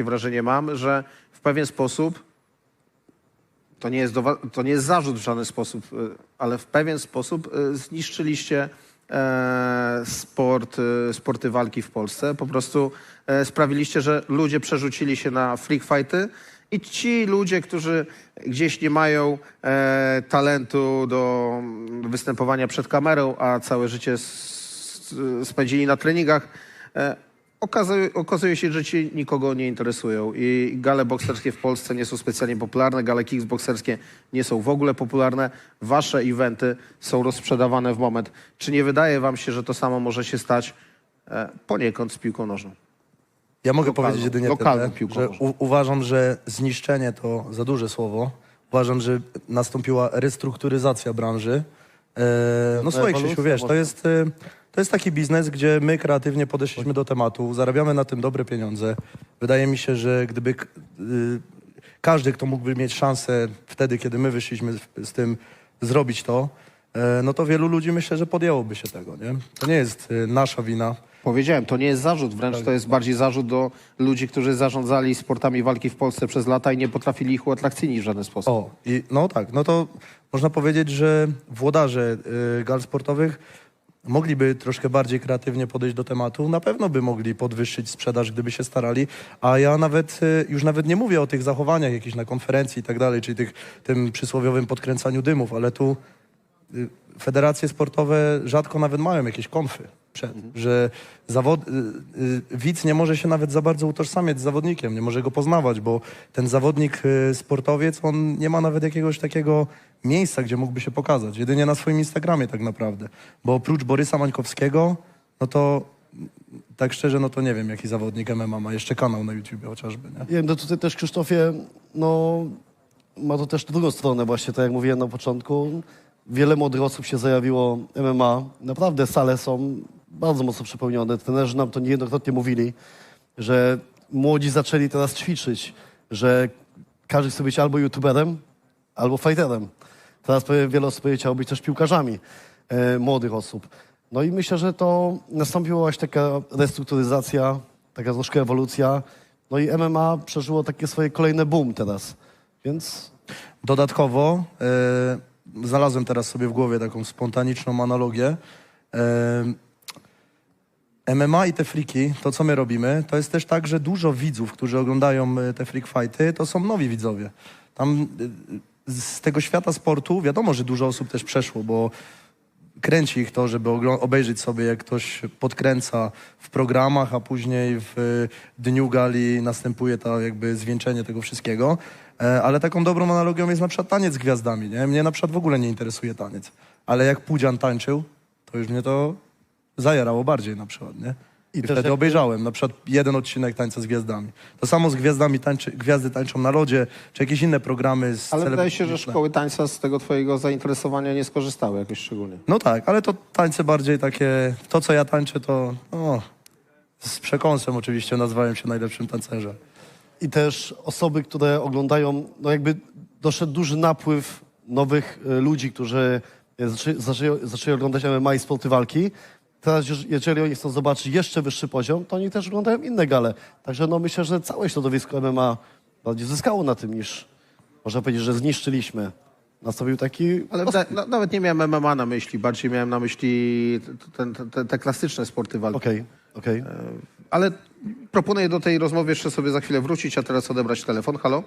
takie wrażenie mam, że w pewien sposób to nie jest, to nie jest zarzut w żaden sposób, y, ale w pewien sposób y, zniszczyliście e, sport, y, sporty walki w Polsce. Po prostu e, sprawiliście, że ludzie przerzucili się na freak fighty i ci ludzie, którzy gdzieś nie mają e, talentu do mm, występowania przed kamerą, a całe życie s- s- spędzili na treningach, e, Okazuje, okazuje się, że ci nikogo nie interesują i gale bokserskie w Polsce nie są specjalnie popularne, gale kickbokserskie nie są w ogóle popularne. Wasze eventy są rozprzedawane w moment. Czy nie wydaje wam się, że to samo może się stać e, poniekąd z piłką nożną? Ja mogę Lokalną- powiedzieć jedynie tyle, że u, uważam, że zniszczenie to za duże słowo. Uważam, że nastąpiła restrukturyzacja branży. E, no słuchaj ewolucja Krzysiu, wiesz, to jest, e, to jest taki biznes, gdzie my kreatywnie podeszliśmy do tematu, zarabiamy na tym dobre pieniądze. Wydaje mi się, że gdyby y, każdy, kto mógłby mieć szansę wtedy, kiedy my wyszliśmy z, tym zrobić to, e, no to wielu ludzi myślę, że podjęłoby się tego, nie? To nie jest e, nasza wina. Powiedziałem, to nie jest zarzut, wręcz to jest bardziej zarzut do ludzi, którzy zarządzali sportami walki w Polsce przez lata i nie potrafili ich uatrakcyjnić w żaden sposób. O, i no tak, no to można powiedzieć, że włodarze y, gal sportowych mogliby troszkę bardziej kreatywnie podejść do tematu. Na pewno by mogli podwyższyć sprzedaż, gdyby się starali. A ja nawet, y, już nawet nie mówię o tych zachowaniach jakichś na konferencji i tak dalej, czyli tych, tym przysłowiowym podkręcaniu dymów, ale tu y, federacje sportowe rzadko nawet mają jakieś konfy przed, że zawod, y, y, widz nie może się nawet za bardzo utożsamiać z zawodnikiem, nie może go poznawać, bo ten zawodnik, y, sportowiec, on nie ma nawet jakiegoś takiego miejsca, gdzie mógłby się pokazać. Jedynie na swoim Instagramie tak naprawdę, bo oprócz Borysa Mańkowskiego, no to mm, tak szczerze, no to nie wiem, jaki zawodnik MMA ma jeszcze kanał na YouTubie chociażby? Nie wiem, no tutaj też Krzysztofie, no ma to też drugą stronę właśnie, tak jak mówiłem na początku. Wiele młodych osób się zajawiło MMA. Naprawdę sale są bardzo mocno przepełnione. Trenerzy nam to niejednokrotnie mówili, że młodzi zaczęli teraz ćwiczyć, że każdy chce być albo youtuberem, albo fighterem. Teraz wiele osób chciało być też piłkarzami e, młodych osób. No i myślę, że to nastąpiła właśnie taka restrukturyzacja, taka troszkę ewolucja. No i MMA przeżyło takie swoje kolejne boom teraz. Więc Dodatkowo e, znalazłem teraz sobie w głowie taką spontaniczną analogię. E, MMA i te friki, to co my robimy, to jest też tak, że dużo widzów, którzy oglądają e, te freak fighty, to są nowi widzowie. Tam e, z tego świata sportu wiadomo, że dużo osób też przeszło, bo kręci ich to, żeby obejrzeć sobie, jak ktoś podkręca w programach, a później w e, dniu gali następuje to jakby zwieńczenie tego wszystkiego. Ale taką dobrą analogią jest na przykład taniec z gwiazdami. Nie? Mnie na przykład w ogóle nie interesuje taniec. Ale jak Pudzian tańczył, to już mnie to zajarało bardziej na przykład, nie? I, I też wtedy jak- obejrzałem na przykład jeden odcinek Tańca z Gwiazdami. To samo z Gwiazdami tańczy, Gwiazdy tańczą na lodzie, czy jakieś inne programy z Ale wydaje się, że szkoły tańca z tego twojego zainteresowania nie skorzystały jakoś szczególnie. No tak, ale to tańce bardziej takie, to co ja tańczę to, no, z przekąsem oczywiście nazwałem się najlepszym tancerzem. i też osoby, które oglądają, no jakby doszedł duży napływ nowych e, ludzi, którzy zaczęli oglądać MMA i sporty walki. Teraz, jeż- jeżeli oni chcą zobaczyć jeszcze wyższy poziom, to oni też oglądają inne gale. Także no myślę, że całe środowisko MMA bardziej zyskało na tym niż, można powiedzieć, że zniszczyliśmy. Nastąpił taki... Ale da, no, nawet nie miałem MMA na myśli, bardziej miałem na myśli ten, te, klasyczne sporty walki. Okej, okej. Ale proponuję do tej rozmowy jeszcze sobie za chwilę wrócić, a teraz odebrać telefon. Halo?